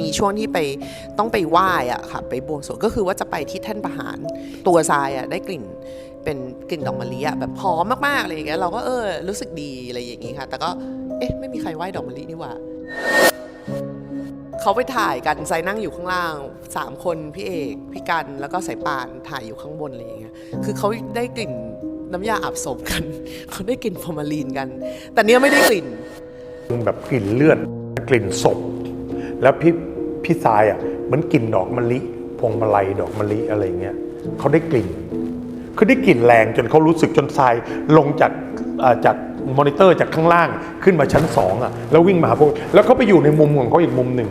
มีช่วงที่ไปต้องไปไหว้อะค่ะไปบวงสรวงก็คือว่าจะไปที่แท่นประหารตัวทรายอะได้กลิ่นเป็นกลิ่นดอกมะลิอะแบบหอมมากๆอะไรอย่างเงี้ยเราก็เออรู้สึกดีอะไรอย่างงี้ค่ะ แต่ก็เอ๊ะไม่มีใครไหว้ดอกมะลินี่หว่าเขาไปถ่ายกันไซนั่งอยู่ข้างล่างสามคนพี่เอกพี่กันแล้วก็สายป่านถ่ายอยู่ข้างบนอะไรอย่างเงี้ยคือเขาได้กลิ่นน้ำยาอาบศพกันเขาได้กลิ่นฟอร์มาลีนกัน แต่เนี้ยไม่ได้กลิ่นแบบกลิ่นเลือดกลิ่นศพ แล้วพี่พี่ทรายอะเหมือนกลิ่นดอกมะลิพวงมาลัยดอกมะลิอะไรเงี้ยเขาได้กลิ่นคือได้กลิ่นแรงจนเขารู้สึกจนทรายลงจากจากมอนิเตอร์จากข้างล่างขึ้นมาชั้นสองอะแล้ววิ่งมาหาพวกแล้วเขาไปอยู่ในมุมของเขาอีกมุมหนึ่ง